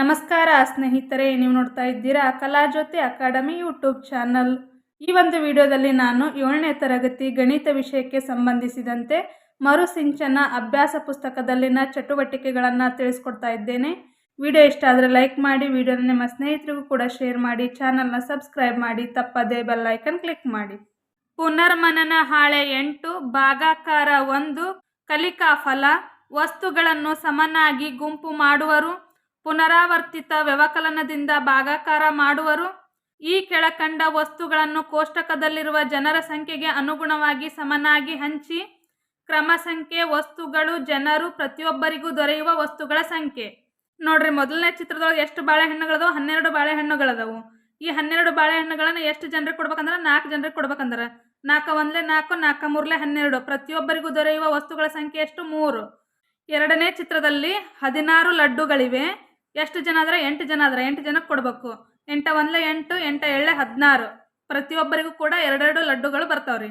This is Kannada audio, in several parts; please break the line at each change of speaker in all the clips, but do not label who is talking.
ನಮಸ್ಕಾರ ಸ್ನೇಹಿತರೆ, ನೀವು ನೋಡ್ತಾ ಇದ್ದೀರಾ ಕಲಾ ಕಲಾಜ್ಯೋತಿ ಅಕಾಡೆಮಿ ಯೂಟ್ಯೂಬ್ ಚಾನಲ್. ಈ ಒಂದು ವಿಡಿಯೋದಲ್ಲಿ ನಾನು ಏಳನೇ ತರಗತಿ ಗಣಿತ ವಿಷಯಕ್ಕೆ ಸಂಬಂಧಿಸಿದಂತೆ ಮರುಸಿಂಚನ ಅಭ್ಯಾಸ ಪುಸ್ತಕದಲ್ಲಿನ ಚಟುವಟಿಕೆಗಳನ್ನು ತಿಳಿಸ್ಕೊಡ್ತಾ ಇದ್ದೇನೆ. ವಿಡಿಯೋ ಇಷ್ಟ ಆದರೆ ಲೈಕ್ ಮಾಡಿ, ವಿಡಿಯೋನ ನಿಮ್ಮ ಸ್ನೇಹಿತರಿಗೂ ಕೂಡ ಶೇರ್ ಮಾಡಿ, ಚಾನಲ್ನ ಸಬ್ಸ್ಕ್ರೈಬ್ ಮಾಡಿ, ತಪ್ಪದೇ ಬೆಲ್ ಐಕನ್ ಕ್ಲಿಕ್ ಮಾಡಿ. ಪುನರ್ಮನನ ಹಾಳೆ ಎಂಟು, ಭಾಗಾಕಾರ ಒಂದು, ಕಲಿಕಾ ಫಲ, ವಸ್ತುಗಳನ್ನು ಸಮನಾಗಿ ಗುಂಪು ಮಾಡುವರು ಪುನರಾವರ್ತಿತ ವ್ಯವಕಲನದಿಂದ ಭಾಗಾಕಾರ ಮಾಡುವರು. ಈ ಕೆಳಕಂಡ ವಸ್ತುಗಳನ್ನು ಕೋಷ್ಟಕದಲ್ಲಿರುವ ಜನರ ಸಂಖ್ಯೆಗೆ ಅನುಗುಣವಾಗಿ ಸಮನಾಗಿ ಹಂಚಿ, ಕ್ರಮ ಸಂಖ್ಯೆ, ವಸ್ತುಗಳು, ಜನರು ಪ್ರತಿಯೊಬ್ಬರಿಗೂ ದೊರೆಯುವ ವಸ್ತುಗಳ ಸಂಖ್ಯೆ. ನೋಡ್ರಿ, ಮೊದಲನೇ ಚಿತ್ರದೊಳಗೆ ಎಷ್ಟು ಬಾಳೆಹಣ್ಣುಗಳದವು ಹನ್ನೆರಡು ಬಾಳೆಹಣ್ಣುಗಳದವು. ಈ ಹನ್ನೆರಡು ಬಾಳೆಹಣ್ಣುಗಳನ್ನು ಎಷ್ಟು ಜನರಿಗೆ ಕೊಡ್ಬೇಕಂದ್ರೆ? ನಾಲ್ಕು ಜನರಿಗೆ ಕೊಡ್ಬೇಕಂದ್ರೆ. ನಾಲ್ಕು ಒಂದ್ಲೆ ನಾಲ್ಕು ನಾಲ್ಕು ಮೂರ್ಲೆ ಹನ್ನೆರಡು. ಪ್ರತಿಯೊಬ್ಬರಿಗೂ ದೊರೆಯುವ ವಸ್ತುಗಳ ಸಂಖ್ಯೆ ಎಷ್ಟು? ಮೂರು. ಎರಡನೇ ಚಿತ್ರದಲ್ಲಿ ಹದಿನಾರು ಲಡ್ಡುಗಳಿವೆ. ಎಷ್ಟು ಜನ ಆದ್ರೆ ಎಂಟು ಜನ ಆದ್ರೆ ಎಂಟು ಜನಕ್ಕೆ ಕೊಡಬೇಕು. ಎಂಟ ಒಂದ್ಲೆ ಎಂಟು, ಎಂಟ ಎಳ್ಳೆ ಹದಿನಾರು. ಪ್ರತಿಯೊಬ್ಬರಿಗೂ ಕೂಡ ಎರಡೆರಡು ಲಡ್ಡುಗಳು ಬರ್ತಾವ್ರಿ.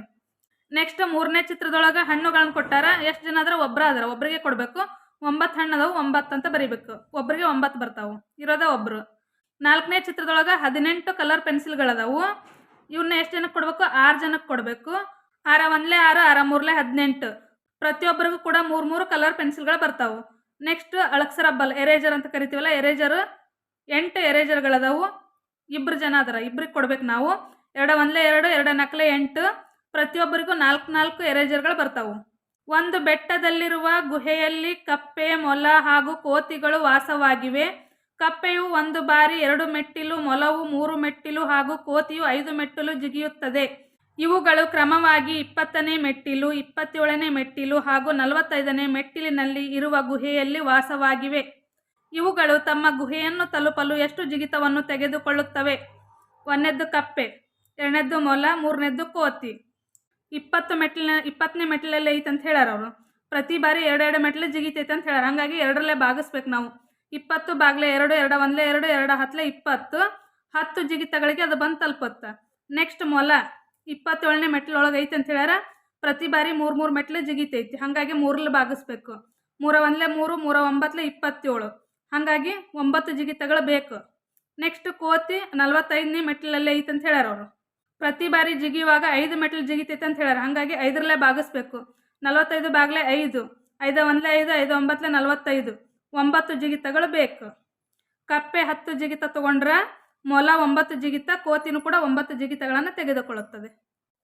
ನೆಕ್ಸ್ಟ್ ಮೂರನೇ ಚಿತ್ರದೊಳಗೆ ಹಣ್ಣುಗಳನ್ನು ಕೊಟ್ಟಾರ. ಎಷ್ಟು ಜನ ಆದ್ರೆ ಒಬ್ಬರ ಆದ್ರೆ ಒಬ್ಬರಿಗೆ ಕೊಡಬೇಕು. ಒಂಬತ್ತು ಹಣ್ಣು ಅದಾವು, ಒಂಬತ್ತು ಅಂತ ಬರೀಬೇಕು. ಒಬ್ಬರಿಗೆ ಒಂಬತ್ತು ಬರ್ತಾವು. ಇರೋದ ಒಬ್ಬರು ನಾಲ್ಕನೇ ಚಿತ್ರದೊಳಗೆ ಹದಿನೆಂಟು ಕಲರ್ ಪೆನ್ಸಿಲ್ಗಳದಾವು ಇವನ್ನ ಎಷ್ಟು ಜನಕ್ಕೆ ಕೊಡಬೇಕು? ಆರು ಜನಕ್ಕೆ ಕೊಡಬೇಕು. ಆರ ಒಂದ್ಲೆ ಆರು, ಆರ ಮೂರ್ಲೆ ಹದಿನೆಂಟು. ಪ್ರತಿಯೊಬ್ಬರಿಗೂ ಕೂಡ ಮೂರು ಮೂರು ಕಲರ್ ಪೆನ್ಸಿಲ್ಗಳು ಬರ್ತಾವು. ನೆಕ್ಸ್ಟ್ ಅಳಕ್ಸರ ಬಲ್ ಎರೇಜರ್ ಅಂತ ಕರಿತೀವಲ್ಲ ಎರೇಜರ್ ಎಂಟು ಎರೇಜರ್ಗಳದಾವು ಇಬ್ಬರು ಜನ ಅದರ, ಇಬ್ರಿಗೆ ಕೊಡ್ಬೇಕು ನಾವು. ಎರಡು ಒಂದ್ಲೆ ಎರಡು ಎರಡು ನಕಲೆ ಎಂಟು. ಪ್ರತಿಯೊಬ್ಬರಿಗೂ ನಾಲ್ಕು ನಾಲ್ಕು ಎರೇಜರ್ಗಳು ಬರ್ತಾವು. ಒಂದು ಬೆಟ್ಟದಲ್ಲಿರುವ ಗುಹೆಯಲ್ಲಿ ಕಪ್ಪೆ, ಮೊಲ ಹಾಗೂ ಕೋತಿಗಳು ವಾಸವಾಗಿವೆ. ಕಪ್ಪೆಯು ಒಂದು ಬಾರಿ ಎರಡು ಮೆಟ್ಟಿಲು, ಮೊಲವು ಮೂರು ಮೆಟ್ಟಿಲು ಹಾಗೂ ಕೋತಿಯು ಐದು ಮೆಟ್ಟಿಲು ಜಿಗಿಯುತ್ತದೆ. ಇವುಗಳು ಕ್ರಮವಾಗಿ ಇಪ್ಪತ್ತನೇ ಮೆಟ್ಟಿಲು, ಇಪ್ಪತ್ತೇಳನೇ ಮೆಟ್ಟಿಲು ಹಾಗೂ ನಲವತ್ತೈದನೇ ಮೆಟ್ಟಿಲಿನಲ್ಲಿ ಇರುವ ಗುಹೆಯಲ್ಲಿ ವಾಸವಾಗಿವೆ. ಇವುಗಳು ತಮ್ಮ ಗುಹೆಯನ್ನು ತಲುಪಲು ಎಷ್ಟು ಜಿಗಿತವನ್ನು ತೆಗೆದುಕೊಳ್ಳುತ್ತವೆ? ಒಂದೆದ್ದು ಕಪ್ಪೆ, ಎರಡನೇದ್ದು ಮೊಲ, ಮೂರನೇದ್ದು ಕೋತಿ. ಇಪ್ಪತ್ತು ಮೆಟ್ಟಿಲಿನ, ಇಪ್ಪತ್ತನೇ ಮೆಟ್ಟಿಲಲ್ಲಿ ಐತೆ ಅಂತ ಹೇಳ್ಯಾರ ಅವರು? ಪ್ರತಿ ಬಾರಿ ಎರಡೆರಡು ಮೆಟ್ಟಿಲು ಜಿಗಿತೈತೆ ಅಂತ ಹೇಳ್ಯಾರ ಹಂಗಾಗಿ ಎರಡರಲ್ಲೇ ಭಾಗಿಸ್ಬೇಕು ನಾವು. ಇಪ್ಪತ್ತು ಬಾಗ್ಲೆ ಎರಡು ಎರಡು ಒಂದ್ಲೆ ಎರಡು ಎರಡು ಹತ್ತಲೆ ಇಪ್ಪತ್ತು. ಹತ್ತು ಜಿಗಿತಗಳಿಗೆ ಅದು ಬಂದು ತಲುಪುತ್ತೆ. ನೆಕ್ಸ್ಟ್ ಮೊಲ. ಇಪ್ಪತ್ತೇಳನೇ ಮೆಟ್ಲೊಳಗೆ ಐತೆ ಅಂತ ಹೇಳ್ಯಾರ. ಪ್ರತಿ ಬಾರಿ ಮೂರು ಮೂರು ಮೆಟ್ಲು ಜಿಗಿತೈತಿ ಹಾಗಾಗಿ ಮೂರಲ್ಲಿ ಭಾಗಿಸ್ಬೇಕು ಮೂರ ಒಂದ್ಲೆ ಮೂರು ಮೂರ ಒಂಬತ್ತಲೆ ಇಪ್ಪತ್ತೇಳು. ಹಾಗಾಗಿ ಒಂಬತ್ತು ಜಿಗಿತಗಳು ಬೇಕು. ನೆಕ್ಸ್ಟ್ ಕೋತಿ ನಲ್ವತ್ತೈದನೇ ಮೆಟ್ಲಲ್ಲೇ ಐತೆ ಅಂತ ಹೇಳ್ಯಾರ ಅವರು. ಪ್ರತಿ ಬಾರಿ ಜಿಗಿಯುವಾಗ ಐದು ಮೆಟ್ಲು ಜಿಗಿತೈತೆ ಅಂತ ಹೇಳ್ಯಾರ. ಹಾಗಾಗಿ ಐದರಲ್ಲೇ ಭಾಗಿಸ್ಬೇಕು ನಲವತ್ತೈದು ಬಾಗ್ಲೆ ಐದು. ಐದು ಒಂದ್ಲೆ ಐದು ಐದು ಒಂಬತ್ತಲೆ ನಲವತ್ತೈದು. ಒಂಬತ್ತು ಜಿಗಿತಗಳು ಬೇಕು. ಕಪ್ಪೆ ಹತ್ತು ಜಿಗಿತ ತಗೊಂಡ್ರೆ ಮೊಲ ಒಂಬತ್ತು ಜಿಗಿತ, ಕೋತಿನೂ ಕೂಡ ಒಂಬತ್ತು ಜಿಗಿತಗಳನ್ನು ತೆಗೆದುಕೊಳ್ಳುತ್ತದೆ.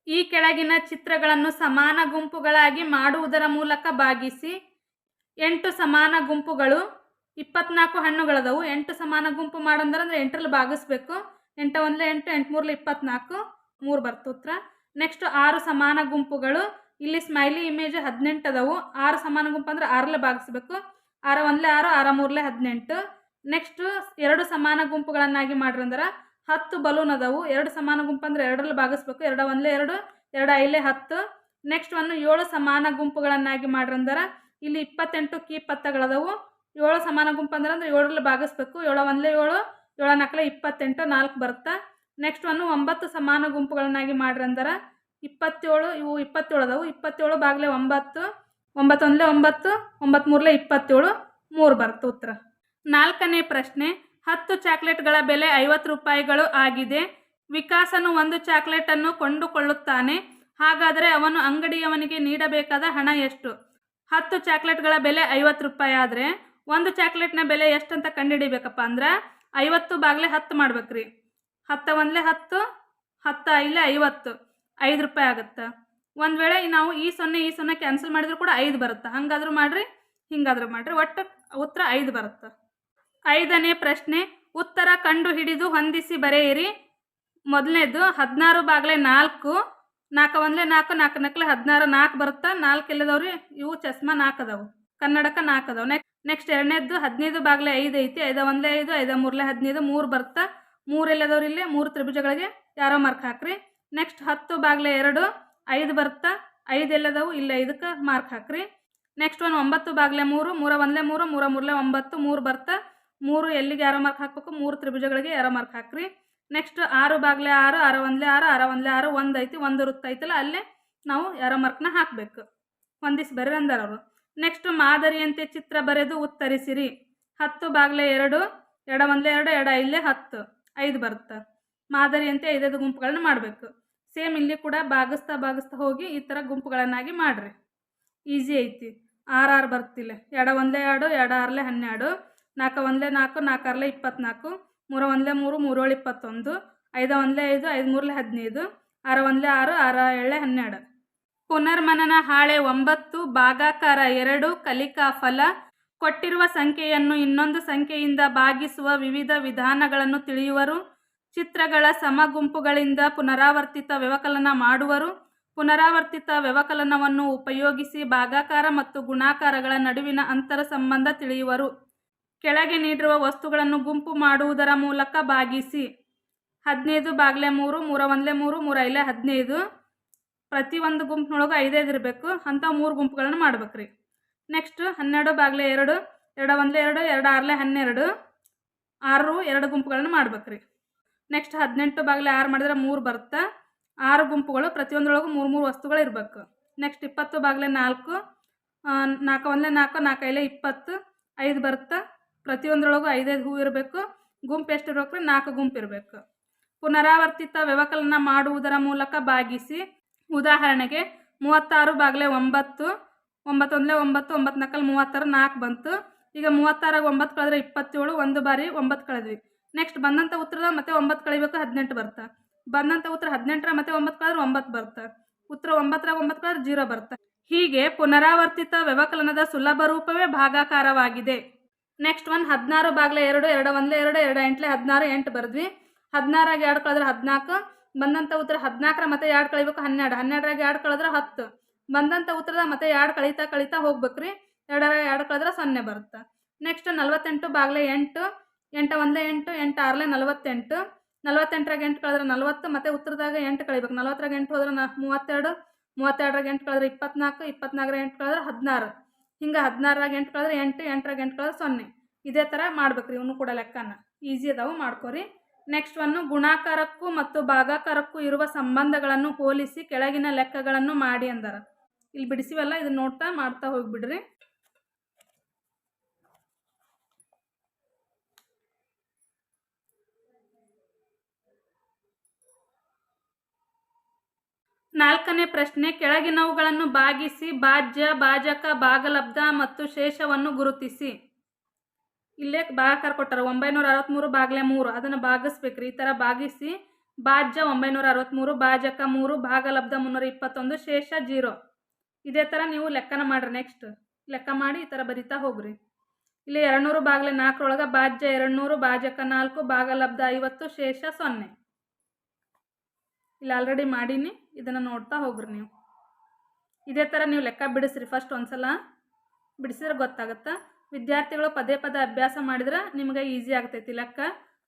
ಈ ಕೆಳಗಿನ ಚಿತ್ರಗಳನ್ನು ಸಮಾನ ಗುಂಪುಗಳಾಗಿ ಮಾಡುವುದರ ಮೂಲಕ ಭಾಗಿಸಿ, ಎಂಟು ಸಮಾನ ಗುಂಪುಗಳು, ಇಪ್ಪತ್ನಾಲ್ಕು ಹಣ್ಣುಗಳದವು. ಎಂಟು ಸಮಾನ ಗುಂಪು ಮಾಡಂದ್ರೆ ಅಂದರೆ ಎಂಟರಲ್ಲಿ ಭಾಗಿಸ್ಬೇಕು. ಎಂಟು ಒಂದ್ಲೆ ಎಂಟು ಎಂಟು ಮೂರ್ಲೆ ಇಪ್ಪತ್ನಾಲ್ಕು, ಮೂರು ಬರ್ತು ಉತ್ತರ ನೆಕ್ಸ್ಟ್ ಆರು ಸಮಾನ ಗುಂಪುಗಳು, ಇಲ್ಲಿ ಸ್ಮೈಲಿ ಇಮೇಜ್ ಹದಿನೆಂಟು ಅದಾವು. ಆರು ಸಮಾನ ಗುಂಪು ಅಂದ್ರೆ ಆರಲ್ಲೇ ಭಾಗಿಸ್ಬೇಕು. ಆರ ಒಂದ್ಲೆ ಆರು, ಆರ ಮೂರ್ಲೆ ಹದಿನೆಂಟು. ನೆಕ್ಸ್ಟ್ ಎರಡು ಸಮಾನ ಗುಂಪುಗಳನ್ನಾಗಿ ಮಾಡ್ರಂದ್ರೆ ಹತ್ತು ಬಲೂನ್ ಅದಾವು. ಎರಡು ಸಮಾನ ಗುಂಪು ಅಂದ್ರೆ ಎರಡರಲ್ಲಿ ಭಾಗಿಸ್ಬೇಕು. ಎರಡ ಒಂದ್ಲೆ ಎರಡು ಎರಡು ಐಲೆ ಹತ್ತು. ನೆಕ್ಸ್ಟ್ ಒಂದು ಏಳು ಸಮಾನ ಗುಂಪುಗಳನ್ನಾಗಿ ಮಾಡ್ರಂದ್ರೆ ಇಲ್ಲಿ ಇಪ್ಪತ್ತೆಂಟು ಕೀ ಪತ್ತಗಳದವು. ಏಳು ಸಮಾನ ಗುಂಪು ಅಂದ್ರೆ ಅಂದ್ರೆ ಏಳರಲ್ಲಿ ಭಾಗಿಸ್ಬೇಕು. ಏಳು ಒಂದ್ಲೆ ಏಳು ಏಳು ನಾಲ್ಕಲೆ ಇಪ್ಪತ್ತೆಂಟು, ನಾಲ್ಕು ಬರುತ್ತೆ? ನೆಕ್ಸ್ಟ್ ಒಂದು ಒಂಬತ್ತು ಸಮಾನ ಗುಂಪುಗಳನ್ನಾಗಿ ಮಾಡ್ರಂದ್ರೆ ಇಪ್ಪತ್ತೇಳು, ಇವು ಇಪ್ಪತ್ತೇಳು ಅದಾವು. ಇಪ್ಪತ್ತೇಳು ಬಾಗ್ಲೆ ಒಂಬತ್ತು, ಒಂಬತ್ತೊಂದಲೇ ಒಂಬತ್ತು ಒಂಬತ್ತ್ಮೂರಲೇ ಇಪ್ಪತ್ತೇಳು, ಮೂರು ಬರುತ್ತೆ ಉತ್ತರ? ನಾಲ್ಕನೇ ಪ್ರಶ್ನೆ, ಹತ್ತು ಚಾಕ್ಲೇಟ್ಗಳ ಬೆಲೆ ಐವತ್ತು ರೂಪಾಯಿಗಳು ಆಗಿದೆ. ವಿಕಾಸನು ಒಂದು ಚಾಕ್ಲೇಟನ್ನು ಕೊಂಡುಕೊಳ್ಳುತ್ತಾನೆ. ಹಾಗಾದರೆ ಅವನು ಅಂಗಡಿಯವನಿಗೆ ನೀಡಬೇಕಾದ ಹಣ ಎಷ್ಟು? ಹತ್ತು ಚಾಕ್ಲೇಟ್ಗಳ ಬೆಲೆ ಐವತ್ತು ರೂಪಾಯಿ ಆದರೆ, ಒಂದು ಚಾಕ್ಲೇಟ್ನ ಬೆಲೆ ಎಷ್ಟು ಅಂತ ಕಂಡುಹಿಡಿಬೇಕಪ್ಪ ಅಂದ್ರೆ, ಐವತ್ತು ಬಾಗ್ಲೆ ಹತ್ತು ಮಾಡ್ಬೇಕ್ರಿ. ಹತ್ತ ಒಂದ್ಲೆ ಹತ್ತು, ಹತ್ತ ಇಲ್ಲೇ ಐವತ್ತು, ಐದು ರೂಪಾಯಿ ಆಗುತ್ತೆ. ಒಂದು ವೇಳೆ ನಾವು ಈ ಸೊನ್ನೆ ಈ ಸೊನ್ನೆ ಕ್ಯಾನ್ಸಲ್ ಮಾಡಿದ್ರು ಕೂಡ ಐದು ಬರುತ್ತೆ. ಹಾಗಾದ್ರೂ ಮಾಡಿರಿ, ಹಿಂಗಾದ್ರೂ ಮಾಡಿರಿ. ಒಟ್ಟು ಉತ್ತರ ಐದು ಬರುತ್ತೆ. ಐದನೇ ಪ್ರಶ್ನೆ, ಉತ್ತರ ಕಂಡು ಹಿಡಿದು ಹೊಂದಿಸಿ ಬರೆಯಿರಿ. ಮೊದಲನೇದು, ಹದಿನಾರು ಬಾಗಲೇ ನಾಲ್ಕು ನಾಲ್ಕು ಒಂದ್ಲೆ ನಾಲ್ಕು ನಾಲ್ಕು ನಕ್ಲೆ ಹದಿನಾರು, ನಾಲ್ಕು ಬರುತ್ತಾ? ನಾಲ್ಕು ಇಲ್ಲದವ್ರಿ ಇವು ಚಸ್ಮಾ ನಾಲ್ಕು ಅದಾವು. ಕನ್ನಡಕ ನಾಲ್ಕು ಅದಾವು. ನೆಕ್ಸ್ಟ್ ನೆಕ್ಸ್ಟ್ ಎರಡನೇದ್ದು ಹದಿನೈದು ಬಾಗ್ಲೆ ಐದು ಐತಿ, ಐದ ಒಂದಲೇ ಐದು, ಐದ ಮೂರ್ಲೆ ಹದಿನೈದು, ಮೂರು ಬರ್ತಾ ಮೂರು ಇಲ್ಲದವ್ರು ಇಲ್ಲಿ? ಮೂರು ತ್ರಿಭುಜಗಳಿಗೆ ಯಾರೋ ಮಾರ್ಕ್ ಹಾಕ್ರಿ. ನೆಕ್ಸ್ಟ್ ಹತ್ತು ಬಾಗ್ಲೆ ಎರಡು, ಐದು ಬರ್ತ ಐದು ಎಲ್ಲದವು ಇಲ್ಲ ಇದಕ್ಕೆ ಮಾರ್ಕ್ ಹಾಕ್ರಿ. ನೆಕ್ಸ್ಟ್ ಒಂದು ಒಂಬತ್ತು ಬಾಗ್ಲೆ ಮೂರು, ಮೂರ ಒಂದ್ಲೆ ಮೂರು, ಮೂರ ಮೂರ್ಲೆ ಒಂಬತ್ತು, ಮೂರು ಬರ್ತಾ ಮೂರು ಎಲ್ಲಿಗೆ ಯಾರೋ ಮಾರ್ಕ್ ಹಾಕಬೇಕು? ಮೂರು ತ್ರಿಭುಜಗಳಿಗೆ ಯಾರೋ ಮಾರ್ಕ್ ಹಾಕ್ರಿ. ನೆಕ್ಸ್ಟ್ ಆರು ಬಾಗ್ಲೆ ಆರು, ಆರ ಒಂದ್ಲೆ ಆರು, ಆರ ಒಂದ್ಲೆ ಆರು, ಒಂದು ಐತಿ, ಒಂದು ವೃತ್ತ ಐತಲ್ಲ, ಅಲ್ಲೇ ನಾವು ಯಾರೋ ಮಾರ್ಕ್ನ ಹಾಕಬೇಕು. ಹೊಂದಿಸಿ ಬರ್ರಿ ಅಂದಾರ ಅವರು. ನೆಕ್ಸ್ಟ್ ಮಾದರಿಯಂತೆ ಚಿತ್ರ ಬರೆದು ಉತ್ತರಿಸಿರಿ. ಹತ್ತು ಬಾಗ್ಲೆ ಎರಡು, ಎಡ ಒಂದ್ಲೆ ಎರಡು, ಎಡ ಇಲ್ಲೇ ಹತ್ತು, ಐದು ಬರುತ್ತೆ. ಮಾದರಿಯಂತೆ ಐದೈದು ಗುಂಪುಗಳನ್ನ ಮಾಡಬೇಕು. ಸೇಮ್ ಇಲ್ಲಿ ಕೂಡ ಬಾಗಿಸ್ತಾ ಬಾಗಿಸ್ತಾ ಹೋಗಿ ಈ ಥರ ಗುಂಪುಗಳನ್ನಾಗಿ ಮಾಡಿರಿ. ಈಸಿ ಐತಿ. ಆರು ಆರು ಬರ್ತಿಲ್ಲ ಎಡ ಒಂದ್ಲೆ ಎರಡು, ಎಡ ಆರ್ಲೆ ಹನ್ನೆರಡು ನಾಲ್ಕು ಒಂದಲೇ ನಾಲ್ಕು ನಾಲ್ಕು ಅರ್ಲೆ ಇಪ್ಪತ್ನಾಲ್ಕು, ಮೂರ ಒಂದಲೇ ಮೂರು ಮೂರೇಳು ಇಪ್ಪತ್ತೊಂದು, ಐದು ಒಂದಲೇ ಐದು ಐದು ಮೂರಲೆ ಹದಿನೈದು, ಆರು ಒಂದಲೇ ಆರು ಆರು ಏಳೆ ಹನ್ನೆರಡು. ಪುನರ್ಮನನ ಹಾಳೆ ಒಂಬತ್ತು, ಭಾಗಾಕಾರ ಎರಡು ಕಲಿಕಾ ಫಲ ಕೊಟ್ಟಿರುವ ಸಂಖ್ಯೆಯನ್ನು ಇನ್ನೊಂದು ಸಂಖ್ಯೆಯಿಂದ ಭಾಗಿಸುವ ವಿವಿಧ ವಿಧಾನಗಳನ್ನು ತಿಳಿಯುವರು. ಚಿತ್ರಗಳ ಸಮಗುಂಪುಗಳಿಂದ ಪುನರಾವರ್ತಿತ ವ್ಯವಕಲನ ಮಾಡುವರು. ಪುನರಾವರ್ತಿತ ವ್ಯವಕಲನವನ್ನು ಉಪಯೋಗಿಸಿ ಭಾಗಾಕಾರ ಮತ್ತು ಗುಣಾಕಾರಗಳ ನಡುವಿನ ಅಂತರ ಸಂಬಂಧ ತಿಳಿಯುವರು. ಕೆಳಗೆ ನೀಡಿರುವ ವಸ್ತುಗಳನ್ನು ಗುಂಪು ಮಾಡುವುದರ ಮೂಲಕ ಭಾಗಿಸಿ ಹದಿನೈದು ಬಾಗಿಲೆ ಮೂರು, ಮೂರ ಒಂದಲೇ ಮೂರು, ಮೂರ ಐಲೆ ಹದಿನೈದು. ಪ್ರತಿಯೊಂದು ಗುಂಪಿನೊಳಗೆ ಐದೈದು ಇರಬೇಕು. ಅಂಥ ಮೂರು ಗುಂಪುಗಳನ್ನು ಮಾಡ್ಬೇಕ್ರಿ. ನೆಕ್ಸ್ಟ್ ಹನ್ನೆರಡು ಬಾಗಿಲೆ ಎರಡು ಎರಡು ಒಂದಲೇ ಎರಡು ಎರಡು ಆರ್ಲೆ ಹನ್ನೆರಡು. ಆರು, ಎರಡು ಗುಂಪುಗಳನ್ನು ಮಾಡ್ಬೇಕ್ರಿ. ನೆಕ್ಸ್ಟ್ ಹದಿನೆಂಟು ಬಾಗಿಲೆ ಆರು ಮಾಡಿದ್ರೆ ಮೂರು ಬರುತ್ತೆ. ಆರು ಗುಂಪುಗಳು ಪ್ರತಿಯೊಂದರೊಳಗೂ ಮೂರು ಮೂರು ವಸ್ತುಗಳು ಇರಬೇಕು. ನೆಕ್ಸ್ಟ್ ಇಪ್ಪತ್ತು ಬಾಗ್ಲೆ ನಾಲ್ಕು ನಾಲ್ಕು ಒಂದಲೇ ನಾಲ್ಕು ನಾಲ್ಕು ಐಲೆ ಇಪ್ಪತ್ತು. ಐದು ಬರುತ್ತೆ. ಪ್ರತಿಯೊಂದರೊಳಗೂ ಐದೈದು ಹೂ ಇರಬೇಕು, ಗುಂಪು ಎಷ್ಟು ಇರಬೇಕು, ನಾಲ್ಕು ಗುಂಪು ಇರಬೇಕು. ಪುನರಾವರ್ತಿತ ವ್ಯವಕಲನ ಮಾಡುವುದರ ಮೂಲಕ ಭಾಗಿಸಿ, ಉದಾಹರಣೆಗೆ ಮೂವತ್ತಾರು ಬಾಗಿಲೆ ಒಂಬತ್ತು, ಒಂಬತ್ತೊಂದಲೇ ಒಂಬತ್ತು ಒಂಬತ್ತು ನಾಲ್ಕಲ್ಲಿ ಮೂವತ್ತಾರು, ನಾಲ್ಕು ಬಂತು. ಈಗ ಮೂವತ್ತಾರಾಗ ಒಂಬತ್ತು ಕಳೆದ್ರೆ ಇಪ್ಪತ್ತೇಳು, ಒಂದು ಬಾರಿ ಒಂಬತ್ತು ಕಳೆದ್ವಿ. ನೆಕ್ಸ್ಟ್ ಬಂದಂಥ ಉತ್ತರದ ಮತ್ತೆ ಒಂಬತ್ತು ಕಳಿಬೇಕು, ಹದಿನೆಂಟು ಬರ್ತ. ಬಂದಂಥ ಉತ್ತರ ಹದಿನೆಂಟರ ಮತ್ತೆ ಒಂಬತ್ತು ಕಳೆದ್ರೆ ಒಂಬತ್ತು ಬರ್ತ. ಉತ್ತರ ಒಂಬತ್ತರಾಗ ಒಂಬತ್ತು ಕಳೆದ್ರೆ ಜೀರೋ ಬರ್ತ. ಹೀಗೆ ಪುನರಾವರ್ತಿತ ವ್ಯವಕಲನದ ಸುಲಭ ರೂಪವೇ ಭಾಗಾಕಾರವಾಗಿದೆ. ನೆಕ್ಸ್ಟ್ ಒನ್ ಹದಿನಾರು ಬಾಗ್ಲೆ ಎರಡು ಎರಡು ಒಂದ್ಲೆ ಎರಡು ಎರಡು ಎಂಟ್ಲೆ ಹದಿನಾರು, ಎಂಟು ಬರೆದ್ವಿ. ಹದಿನಾರಾಗ ಎರಡು ಕಳೆದ್ರೆ ಹದಿನಾಲ್ಕು ಬಂದಂಥ ಉತ್ತರ ಹದಿನಾಲ್ಕರ ಮತ್ತೆ ಎರಡು ಕಳಿಬೇಕು? ಹನ್ನೆರಡು. ಹನ್ನೆರಡರಾಗ ಎರಡು ಕಳೆದ್ರೆ ಹತ್ತು. ಬಂದಂಥ ಉತ್ತರದ ಮತ್ತೆ ಎರಡು ಕಳೀತಾ ಕಳೀತಾ ಹೋಗ್ಬೇಕ್ರಿ. ಎರಡರ ಎರಡು ಕಳೆದ್ರೆ ಸೊನ್ನೆ ಬರುತ್ತೆ. ನೆಕ್ಸ್ಟ್ ನಲ್ವತ್ತೆಂಟು ಬಾಗ್ಲೆ ಎಂಟು. ಎಂಟ ಒಂದೇ ಎಂಟು ಎಂಟು ಆರಲೆ ನಲವತ್ತೆಂಟು. ನಲವತ್ತೆಂಟರಾಗ ಎಂಟು ಕಳೆದ್ರೆ ನಲವತ್ತು, ಮತ್ತೆ ಉತ್ತರದಾಗ ಎಂಟು ಕಳಿಬೇಕು. ನಲವತ್ತರಾಗ ಎಂಟು ಹೋದ್ರೆ ನ ಮೂವತ್ತೆರಡು. ಮೂವತ್ತೆರಡರಾಗ ಎಂಟು ಕಳೆದ್ರೆ ಇಪ್ಪತ್ನಾಲ್ಕು. ಇಪ್ಪತ್ನಾಲ್ಕರ ಎಂಟು ಕಳೆದ್ರೆ ಹದಿನಾರು. ಹಿಂಗೆ ಹದಿನಾರಾಗ ಎಂಟು ಕಳೆದ್ರೆ ಎಂಟು, ಎಂಟರಾಗ ಎಂಟು ಕಳೆದ್ರೆ ಸೊನ್ನೆ. ಇದೇ ಥರ ಮಾಡ್ಬೇಕ್ರಿ ಇವನು ಕೂಡ ಲೆಕ್ಕನ. ಈಸಿ ಅದಾವು, ಮಾಡ್ಕೊರಿ. ನೆಕ್ಸ್ಟ್ ಒಂದು ಗುಣಾಕಾರಕ್ಕೂ ಮತ್ತು ಭಾಗಾಕಾರಕ್ಕೂ ಇರುವ ಸಂಬಂಧಗಳನ್ನು ಹೋಲಿಸಿ ಕೆಳಗಿನ ಲೆಕ್ಕಗಳನ್ನು ಮಾಡಿ ಅಂದರ. ಇಲ್ಲಿ ಬಿಡಿಸಿವಲ್ಲ, ಇದನ್ನ ನೋಡ್ತಾ ಮಾಡ್ತಾ ಹೋಗ್ಬಿಡ್ರಿ. ನಾಲ್ಕನೇ ಪ್ರಶ್ನೆ, ಕೆಳಗಿನವುಗಳನ್ನು ಭಾಗಿಸಿ ಭಾಜ್ಯ ಭಾಜಕ ಭಾಗಲಬ್ಧ ಮತ್ತು ಶೇಷವನ್ನು ಗುರುತಿಸಿ. ಇಲ್ಲೇ ಭಾಗಾಕಾರ ಕೊಟ್ಟಾರ ಒಂಬೈನೂರ ಅರವತ್ತ್ಮೂರು ಬಾಗಲೆ ಮೂರು, ಅದನ್ನು ಭಾಗಿಸ್ಬೇಕ್ರಿ ಈ ಥರ ಭಾಗಿಸಿ ಭಾಜ್ಯ ಒಂಬೈನೂರ ಅರವತ್ತ್ಮೂರು ಭಾಜಕ ಮೂರು ಭಾಗಲಬ್ಧ ಮುನ್ನೂರ ಇಪ್ಪತ್ತೊಂದು, ಶೇಷ ಜೀರೋ. ಇದೇ ಥರ ನೀವು ಲೆಕ್ಕನ ಮಾಡಿರಿ ನೆಕ್ಸ್ಟ್. ಲೆಕ್ಕ ಮಾಡಿ ಈ ಥರ ಬರಿತಾ ಹೋಗ್ರಿ. ಇಲ್ಲಿ ಎರಡುನೂರು ಬಾಗಲೆ ನಾಲ್ಕರೊಳಗೆ ಭಾಜ್ಯ ಎರಡುನೂರು ಭಾಜಕ ನಾಲ್ಕು ಭಾಗಲಬ್ಧ ಐವತ್ತು, ಶೇಷ ಸೊನ್ನೆ. ಇಲ್ಲಿ ಆಲ್ರೆಡಿ ಮಾಡೀನಿ. ಇದನ್ನು ನೋಡ್ತಾ ಹೋಗ್ರಿ ನೀವು. ಇದೇ ಥರ ನೀವು ಲೆಕ್ಕ ಬಿಡಿಸ್ರಿ ಫಸ್ಟ್ ಒಂದ್ಸಲ. ಬಿಡಿಸಿದ್ರೆ ಗೊತ್ತಾಗುತ್ತೆ? ವಿದ್ಯಾರ್ಥಿಗಳು ಪದೇ ಪದೇ ಅಭ್ಯಾಸ ಮಾಡಿದ್ರೆ ನಿಮಗೆ ಈಸಿ ಆಗ್ತೈತಿ ಲೆಕ್ಕ.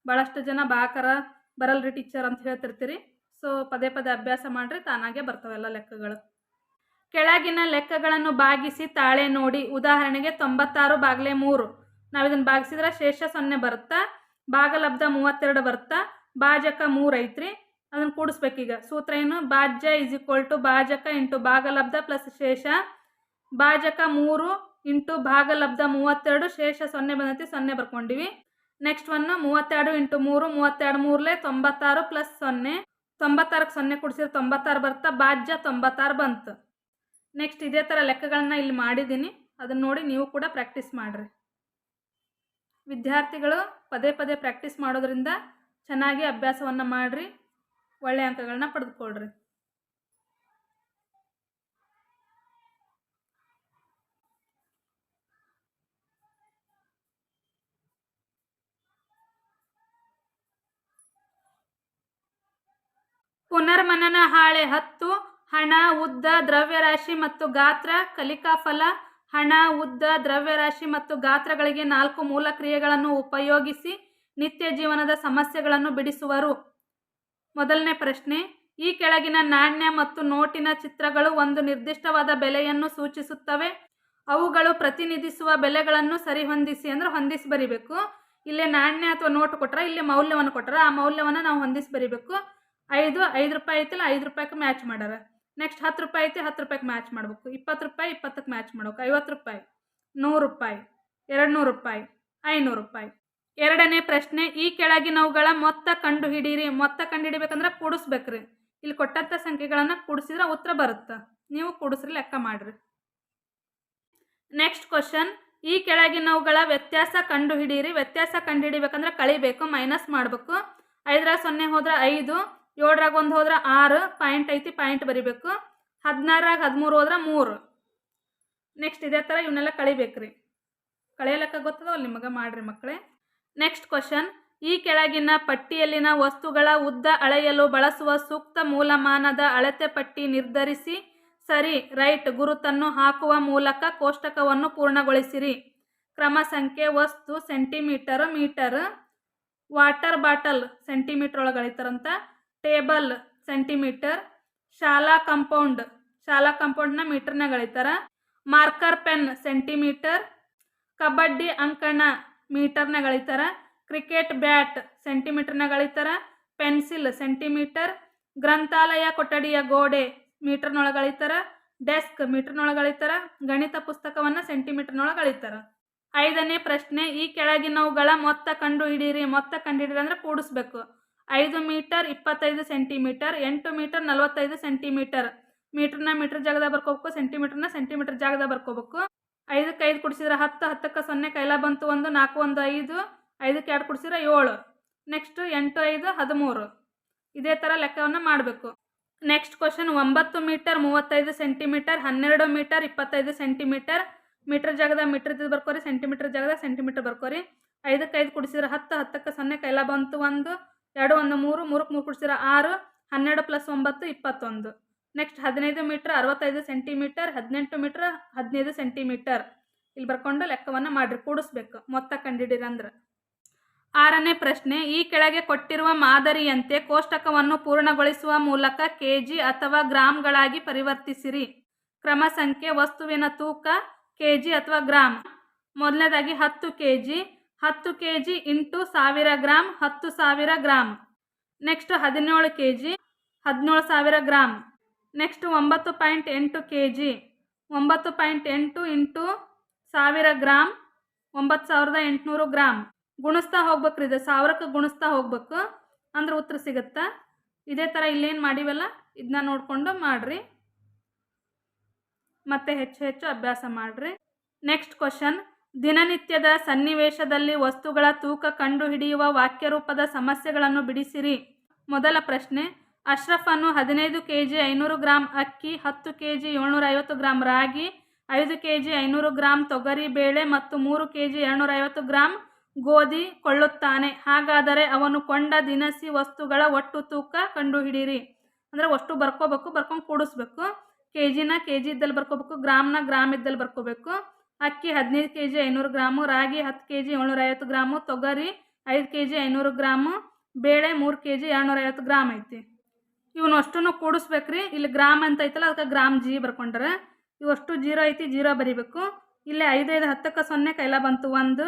ಭಾಳಷ್ಟು ಜನ ಬಾಕರ ಬರಲ್ರಿ ಟೀಚರ್ ಅಂತ ಹೇಳ್ತಿರ್ತೀರಿ. ಸೊ ಪದೇ ಪದೇ ಅಭ್ಯಾಸ ಮಾಡಿರಿ ತಾನಾಗೆ ಬರ್ತಾವೆಲ್ಲ ಲೆಕ್ಕಗಳು. ಕೆಳಗಿನ ಲೆಕ್ಕಗಳನ್ನು ಭಾಗಿಸಿ ತಾಳೆ ನೋಡಿ. ಉದಾಹರಣೆಗೆ ತೊಂಬತ್ತಾರು ಬಾಗ್ಲೆ ಮೂರು. ನಾವು ಇದನ್ನು ಭಾಗಿಸಿದ್ರೆ ಶೇಷ ಸೊನ್ನೆ ಬರುತ್ತಾ? ಭಾಗಲಬ್ಧ ಮೂವತ್ತೆರಡು ಬರುತ್ತಾ? ಭಾಜಕ ಮೂರು ಐತ್ರಿ ಅದನ್ನು ಕೂಡಿಸ್ಬೇಕೀಗ ಸೂತ್ರ ಏನು? ಭಾಜ್ಯ ಇಸ್ ಈಕ್ವಲ್ ಟು ಭಾಜಕ ಇಂಟು ಭಾಗಲಬ್ಧ ಪ್ಲಸ್ ಶೇಷ. ಭಾಜಕ ಮೂರು ಇಂಟು ಭಾಗಲಬ್ಧ ಮೂವತ್ತೆರಡು, ಶೇಷ ಸೊನ್ನೆ ಬಂದೈತಿ, ಸೊನ್ನೆ ಬರ್ಕೊಂಡಿವಿ. ನೆಕ್ಸ್ಟ್ ಒನ್ ಮೂವತ್ತೆರಡು ಇಂಟು ಮೂರು, ಮೂವತ್ತೆರಡು ಮೂರಲೆ ತೊಂಬತ್ತಾರು ಪ್ಲಸ್ ಸೊನ್ನೆ. ತೊಂಬತ್ತಾರಕ್ಕೆ ಸೊನ್ನೆ ಕೊಡಿಸಿದ್ರೆ ತೊಂಬತ್ತಾರು ಬರ್ತಾ ಭಾಜ್ಯ ತೊಂಬತ್ತಾರು ಬಂತು. ನೆಕ್ಸ್ಟ್ ಇದೇ ಥರ ಲೆಕ್ಕಗಳನ್ನ ಇಲ್ಲಿ ಮಾಡಿದ್ದೀನಿ. ಅದನ್ನು ನೋಡಿ ನೀವು ಕೂಡ ಪ್ರಾಕ್ಟೀಸ್ ಮಾಡಿರಿ. ವಿದ್ಯಾರ್ಥಿಗಳು ಪದೇ ಪದೇ ಪ್ರಾಕ್ಟೀಸ್ ಮಾಡೋದ್ರಿಂದ ಚೆನ್ನಾಗಿ ಅಭ್ಯಾಸವನ್ನು ಮಾಡಿರಿ. ಒಳ್ಳೆಯ ಅಂಕಗಳನ್ನ ಪಡೆದುಕೊಳ್ರಿ ಪುನರ್ಮನನ ಹಾಳೆ ಹತ್ತು, ಹಣ, ಉದ್ದ, ದ್ರವ್ಯರಾಶಿ ಮತ್ತು ಗಾತ್ರ ಕಲಿಕಾಫಲ ಹಣ, ಉದ್ದ, ದ್ರವ್ಯರಾಶಿ ಮತ್ತು ಗಾತ್ರಗಳಿಗೆ ನಾಲ್ಕು ಮೂಲ ಕ್ರಿಯೆಗಳನ್ನು ಉಪಯೋಗಿಸಿ ನಿತ್ಯ ಜೀವನದ ಸಮಸ್ಯೆಗಳನ್ನು ಬಿಡಿಸುವರು. ಮೊದಲನೇ ಪ್ರಶ್ನೆ, ಈ ಕೆಳಗಿನ ನಾಣ್ಯ ಮತ್ತು ನೋಟಿನ ಚಿತ್ರಗಳು ಒಂದು ನಿರ್ದಿಷ್ಟವಾದ ಬೆಲೆಯನ್ನು ಸೂಚಿಸುತ್ತವೆ. ಅವುಗಳು ಪ್ರತಿನಿಧಿಸುವ ಬೆಲೆಗಳನ್ನು ಸರಿಹೊಂದಿಸಿ ಅಂದ್ರೆ ಹೊಂದಿಸಿ ಬರಿಬೇಕು. ಇಲ್ಲೇ ನಾಣ್ಯ ಅಥವಾ ನೋಟ್ ಕೊಟ್ಟರೆ ಇಲ್ಲಿ ಮೌಲ್ಯವನ್ನು ಕೊಟ್ಟರೆ ಆ ಮೌಲ್ಯವನ್ನು ನಾವು ಹೊಂದಿಸಿ ಬರಿಬೇಕು. ಐದು ಐದು ರೂಪಾಯಿ ಐತಿಲ್ಲ, ಐದು ರೂಪಾಯಿಗೆ ಮ್ಯಾಚ್ ಮಾಡ್ಯಾರ ನೆಕ್ಸ್ಟ್ ಹತ್ತು ರೂಪಾಯಿ ಐತಿ, ಹತ್ತು ರೂಪಾಯಿಗೆ ಮ್ಯಾಚ್ ಮಾಡ್ಬೇಕು. ಇಪ್ಪತ್ತು ರೂಪಾಯಿ, ಇಪ್ಪತ್ತಕ್ಕೆ ಮ್ಯಾಚ್ ಮಾಡ್ಬೇಕು. ಐವತ್ತು ರೂಪಾಯಿ, ನೂರು ರೂಪಾಯಿ ಎರಡು ನೂರು ರೂಪಾಯಿ, ಐನೂರು ರೂಪಾಯಿ. ಎರಡನೇ ಪ್ರಶ್ನೆ, ಈ ಕೆಳಗಿನವುಗಳ ಮೊತ್ತ ಕಂಡುಹಿಡೀರಿ ಮೊತ್ತ ಕಂಡುಹಿಡಿಬೇಕಂದ್ರೆ ಕೂಡಿಸ್ಬೇಕ್ರಿ. ಇಲ್ಲಿ ಕೊಟ್ಟಂಥ ಸಂಖ್ಯೆಗಳನ್ನು ಕೂಡಿಸಿದ್ರೆ ಉತ್ತರ ಬರುತ್ತೆ? ನೀವು ಕೂಡಿಸ್ರಿ, ಲೆಕ್ಕ ಮಾಡಿರಿ. ನೆಕ್ಸ್ಟ್ ಕ್ವಶನ್ ಈ ಕೆಳಗಿನವುಗಳ ವ್ಯತ್ಯಾಸ ಕಂಡುಹಿಡೀರಿ ವ್ಯತ್ಯಾಸ ಕಂಡುಹಿಡಿಬೇಕಂದ್ರೆ ಕಳಿಬೇಕು ಮೈನಸ್ ಮಾಡಬೇಕು. ಐದರಾಗ ಸೊನ್ನೆ ಹೋದ್ರೆ ಐದು, ಏಳರಾಗ ಒಂದು ಹೋದ್ರೆ ಆರು ಪಾಯಿಂಟ್ ಐತಿ ಪಾಯಿಂಟ್ ಬರಿಬೇಕು. ಹದಿನಾರಾಗ ಹದಿಮೂರು ಹೋದ್ರೆ ಮೂರು. ನೆಕ್ಸ್ಟ್ ಇದೇ ಥರ ಇವನ್ನೆಲ್ಲ ಕಳಿಬೇಕ್ರಿ. ಕಳೆಯಲಕ್ಕ ಗೊತ್ತದವಲ್ಲ ನಿಮಗೆ? ಮಾಡ್ರಿ ಮಕ್ಕಳೇ. ನೆಕ್ಸ್ಟ್ ಕ್ವಶನ್ ಈ ಕೆಳಗಿನ ಪಟ್ಟಿಯಲ್ಲಿನ ವಸ್ತುಗಳ ಉದ್ದ ಅಳೆಯಲು ಬಳಸುವ ಸೂಕ್ತ ಮೂಲಮಾನದ ಅಳತೆ ಪಟ್ಟಿ ನಿರ್ಧರಿಸಿ. ಸರಿ, ರೈಟ್. ಗುರುತನ್ನು ಹಾಕುವ ಮೂಲಕ ಕೋಷ್ಟಕವನ್ನು ಪೂರ್ಣಗೊಳಿಸಿರಿ. ಕ್ರಮ ಸಂಖ್ಯೆ, ವಸ್ತು, centimetre, metre, water bottle, centimetre ಒಳಗಳಿತಾರಂತ table, centimetre, ಶಾಲಾ ಕಂಪೌಂಡ್, ಶಾಲಾ ಕಂಪೌಂಡ್ನ ಮೀಟರ್ನಾಗ ಅಳಿತಾರ. Marker pen, centimetre. ಕಬಡ್ಡಿ ಅಂಕಣ ಮೀಟರ್ನಾಗ ಅಳಿತಾರ ಕ್ರಿಕೆಟ್ ಬ್ಯಾಟ್ ಸೆಂಟಿಮೀಟರ್ನಾಗ ಅಳಿತಾರ ಪೆನ್ಸಿಲ್ ಸೆಂಟಿಮೀಟರ್, ಗ್ರಂಥಾಲಯ ಕೊಠಡಿಯ ಗೋಡೆ ಮೀಟರ್ನೊಳಗೆ ಅಳಿತಾರ ಡೆಸ್ಕ್ ಮೀಟರ್ನೊಳಗೆ ಅಳಿತಾರ ಗಣಿತ ಪುಸ್ತಕವನ್ನು ಸೆಂಟಿಮೀಟರ್ನೊಳಗೆ ಅಳಿತಾರ ಐದನೇ ಪ್ರಶ್ನೆ, ಈ ಕೆಳಗಿನವುಗಳ ಮೊತ್ತ ಕಂಡು ಹಿಡೀರಿ ಮೊತ್ತ ಕಂಡುಹಿಡಿರಿ ಅಂದ್ರೆ ಕೂಡಿಸ್ಬೇಕು. ಐದು ಮೀಟರ್ ಇಪ್ಪತ್ತೈದು ಸೆಂಟಿಮೀಟರ್, ಎಂಟು ಮೀಟರ್ ನಲವತ್ತೈದು ಸೆಂಟಿಮೀಟರ್. ಮೀಟರ್ನ ಮೀಟರ್ ಜಾಗದಾಗ ಬರ್ಕೋಬೇಕು, ಸೆಂಟಿಮೀಟರ್ನ ಸೆಂಟಿಮೀಟರ್ ಜಾಗದಾಗ ಬರ್ಕೋಬೇಕು. ಐದಕ್ಕೆ ಐದು ಕುಡಿಸಿದ್ರೆ ಹತ್ತು, ಹತ್ತಕ್ಕೆ ಸೊನ್ನೆ, ಕೈಲ ಬಂತು ಒಂದು, ನಾಲ್ಕು ಒಂದು, ಐದು, ಐದಕ್ಕೆ ಎರಡು ಕುಡಿಸಿದ್ರೆ ಏಳು. ನೆಕ್ಸ್ಟ್ ಎಂಟು, ಐದು, ಹದಿಮೂರು. ಇದೇ ಥರ ಲೆಕ್ಕವನ್ನು ಮಾಡಬೇಕು. ನೆಕ್ಸ್ಟ್ ಕ್ವಶನ್ ಒಂಬತ್ತು ಮೀಟರ್, ಮೂವತ್ತೈದು ಸೆಂಟಿಮೀಟರ್, ಹನ್ನೆರಡು ಮೀಟರ್, ಇಪ್ಪತ್ತೈದು ಸೆಂಟಿಮೀಟರ್. ಮೀಟರ್ ಜಾಗದ ಮೀಟರ್ ಬರ್ಕೋರಿ, ಸೆಂಟಿಮೀಟರ್ ಜಾಗದ ಸೆಂಟಿಮೀಟರ್ ಬರ್ಕೋರಿ. ಐದಕ್ಕೆ ಐದು ಕುಡಿಸಿದ್ರೆ ಹತ್ತು, ಹತ್ತಕ್ಕೆ ಸೊನ್ನೆ, ಕೈಲ ಬಂತು ಒಂದು, ಎರಡು ಒಂದು ಮೂರು, ಮೂರಕ್ಕೆ ಮೂರು ಕುಡಿಸಿದ್ರೆ ಆರು, ಹನ್ನೆರಡು ಪ್ಲಸ್ ಒಂಬತ್ತು, ಇಪ್ಪತ್ತೊಂದು. ನೆಕ್ಸ್ಟ್ ಹದಿನೈದು ಮೀಟ್ರ್ ಅರವತ್ತೈದು ಸೆಂಟಿಮೀಟರ್ ಹದಿನೆಂಟು ಮೀಟ್ರ್ ಹದಿನೈದು ಸೆಂಟಿಮೀಟರ್ ಇಲ್ಲಿ ಬರ್ಕೊಂಡು ಲೆಕ್ಕವನ್ನು ಮಾಡಿರಿ, ಕೂಡಿಸ್ಬೇಕು. ಮೊತ್ತ ಕಂಡಿಡಿರಂದ್ರೆ ಆರನೇ ಪ್ರಶ್ನೆ, ಈ ಕೆಳಗೆ ಕೊಟ್ಟಿರುವ ಮಾದರಿಯಂತೆ ಕೋಷ್ಟಕವನ್ನು ಪೂರ್ಣಗೊಳಿಸುವ ಮೂಲಕ ಕೆ ಜಿ ಅಥವಾ ಗ್ರಾಮ್ಗಳಾಗಿ ಪರಿವರ್ತಿಸಿರಿ. ಕ್ರಮ ಸಂಖ್ಯೆ, ವಸ್ತುವಿನ ತೂಕ ಕೆ ಜಿ ಅಥವಾ ಗ್ರಾಮ್ ಮೊದಲನೇದಾಗಿ ಹತ್ತು ಕೆ ಜಿ ಹತ್ತು ಕೆ ಜಿ ಇಂಟು ಸಾವಿರ ಗ್ರಾಮ್ ಹತ್ತು ಸಾವಿರ ಗ್ರಾಮ್ ನೆಕ್ಸ್ಟ್ ಹದಿನೇಳು ಕೆ ಜಿ ಹದಿನೇಳು ಸಾವಿರ ಗ್ರಾಮ್ ನೆಕ್ಸ್ಟ್ ಒಂಬತ್ತು ಪಾಯಿಂಟ್ ಎಂಟು ಕೆ ಜಿ ಒಂಬತ್ತು ಪಾಯಿಂಟ್ ಎಂಟು ಇಂಟು ಸಾವಿರ ಗ್ರಾಮ್ ಒಂಬತ್ತು ಸಾವಿರದ ಎಂಟುನೂರು ಗ್ರಾಮ್ ಗುಣಿಸ್ತಾ ಹೋಗ್ಬೇಕ್ರಿ ಇದು ಸಾವಿರಕ್ಕೆ ಗುಣಿಸ್ತಾ ಹೋಗ್ಬೇಕು. ಅಂದ್ರೆ ಉತ್ತರ ಸಿಗುತ್ತಾ? ಇದೇ ಥರ ಇಲ್ಲೇನು ಮಾಡಿವಲ್ಲ ಇದನ್ನ ನೋಡಿಕೊಂಡು ಮಾಡಿರಿ. ಮತ್ತೆ ಹೆಚ್ಚು ಹೆಚ್ಚು ಅಭ್ಯಾಸ ಮಾಡಿರಿ. ನೆಕ್ಸ್ಟ್ ಕ್ವಶನ್ ದಿನನಿತ್ಯದ ಸನ್ನಿವೇಶದಲ್ಲಿ ವಸ್ತುಗಳ ತೂಕ ಕಂಡುಹಿಡಿಯುವ ವಾಕ್ಯರೂಪದ ಸಮಸ್ಯೆಗಳನ್ನು ಬಿಡಿಸಿರಿ. ಮೊದಲ ಪ್ರಶ್ನೆ. ಅಶ್ರಫನ್ನು ಹದಿನೈದು ಕೆ ಜಿ ಐನೂರು ಗ್ರಾಮ್ ಅಕ್ಕಿ, ಹತ್ತು ಕೆ ಜಿ ಏಳ್ನೂರ ಐವತ್ತು ಗ್ರಾಮ್ ರಾಗಿ, ಐದು ಕೆ ಜಿ ಐನೂರು ಗ್ರಾಮ್ ತೊಗರಿ ಬೇಳೆ ಮತ್ತು ಮೂರು ಕೆ ಜಿ ಏಳ್ನೂರ ಐವತ್ತು ಗ್ರಾಮ್ ಗೋಧಿ ಕೊಳ್ಳುತ್ತಾನೆ. ಹಾಗಾದರೆ ಅವನು ಕೊಂಡ ದಿನಸಿ ವಸ್ತುಗಳ ಒಟ್ಟು ತೂಕ ಕಂಡುಹಿಡಿಯಿರಿ. ಅಂದರೆ ಅಷ್ಟು ಬರ್ಕೋಬೇಕು, ಬರ್ಕೊಂಡು ಕೂಡಿಸ್ಬೇಕು. ಕೆ ಜಿನ ಕೆ ಜಿ ಇದ್ದಲ್ಲಿ ಬರ್ಕೋಬೇಕು, ಗ್ರಾಮ್ನ ಗ್ರಾಮ್ ಇದ್ದಲ್ಲಿ ಬರ್ಕೋಬೇಕು. ಅಕ್ಕಿ ಹದಿನೈದು ಕೆ ಜಿ ಐನೂರು ಗ್ರಾಮು, ರಾಗಿ ಹತ್ತು ಕೆ ಜಿ ಏಳ್ನೂರ ಐವತ್ತು ಗ್ರಾಮು, ತೊಗರಿ ಐದು ಕೆ ಜಿ ಐನೂರು ಗ್ರಾಮು, ಬೇಳೆ ಮೂರು ಕೆ ಜಿ ಏಳ್ನೂರ ಐವತ್ತು ಗ್ರಾಮ್ ಐತಿ. ಇವನು ಅಷ್ಟನ್ನು ಕೂಡಿಸ್ಬೇಕ್ರಿ. ಇಲ್ಲಿ ಗ್ರಾಮ್ ಅಂತ ಐತಲ್ಲ, ಅದಕ್ಕೆ ಗ್ರಾಮ್ ಜಿ ಬರ್ಕೊಂಡ್ರೆ. ಇವಷ್ಟು ಜೀರೋ ಐತಿ, ಜೀರೋ ಬರಿಬೇಕು. ಇಲ್ಲಿ ಐದೈದು ಹತ್ತಕ್ಕೆ ಸೊನ್ನೆ ಕೈಲ ಬಂತು. ಒಂದು,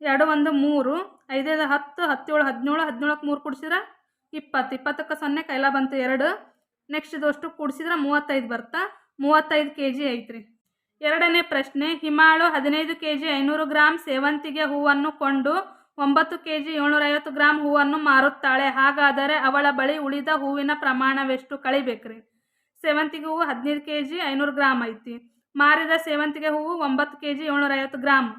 ಎರಡು, ಒಂದು, ಮೂರು. ಐದೈದು ಹತ್ತು, ಹತ್ತೇಳು, ಹದಿನೇಳು, ಹದಿನೇಳಕ್ಕೆ ಮೂರು ಕೂಡಿಸಿದ್ರೆ ಇಪ್ಪತ್ತು. ಇಪ್ಪತ್ತಕ್ಕೆ ಸೊನ್ನೆ ಕೈಲ ಬಂತು ಎರಡು. ನೆಕ್ಸ್ಟ್ ಇದು ಅಷ್ಟು ಕೂಡಿಸಿದ್ರೆ ಮೂವತ್ತೈದು ಬರ್ತಾ. ಮೂವತ್ತೈದು ಕೆ ಜಿ ಐತ್ರಿ. ಎರಡನೇ ಪ್ರಶ್ನೆ, ಹಿಮಾಳು ಹದಿನೈದು ಕೆ ಜಿ ಐನೂರು ಗ್ರಾಮ್ ಸೇವಂತಿಗೆ ಹೂವನ್ನು ಕೊಂಡು ಒಂಬತ್ತು ಕೆ ಜಿ ಏಳ್ನೂರೈವತ್ತು ಗ್ರಾಮ್ ಹೂವನ್ನು ಮಾರುತ್ತಾಳೆ. ಹಾಗಾದರೆ ಅವಳ ಬಳಿ ಉಳಿದ ಹೂವಿನ ಪ್ರಮಾಣವೆಷ್ಟು ಕಳಿಬೇಕ್ರಿ? ಸೇವಂತಿಗೆ ಹೂವು ಹದಿನೈದು ಕೆ ಜಿ ಐನೂರು ಗ್ರಾಮ್ ಐತಿ. ಮಾರಿದ ಸೇವಂತಿಗೆ ಹೂವು ಒಂಬತ್ತು ಕೆ ಜಿ ಏಳ್ನೂರೈವತ್ತು ಗ್ರಾಮ್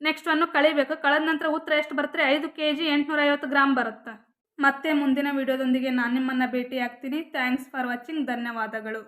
ನೆಕ್ಸ್ಟ್ ಅನ್ನು ಕಳಿಬೇಕು. ಕಳೆದ ನಂತರ ಉತ್ತರ ಎಷ್ಟು ಬರುತ್ತೆ? ಐದು ಕೆ ಜಿ ಎಂಟುನೂರೈವತ್ತು ಗ್ರಾಮ್ ಬರುತ್ತೆ. ಮತ್ತೆ ಮುಂದಿನ ವಿಡಿಯೋದೊಂದಿಗೆ ನಾನು ನಿಮ್ಮನ್ನು ಭೇಟಿ ಆಗ್ತೀನಿ ಥ್ಯಾಂಕ್ಸ್ ಫಾರ್ ವಾಚಿಂಗ್ ಧನ್ಯವಾದಗಳು.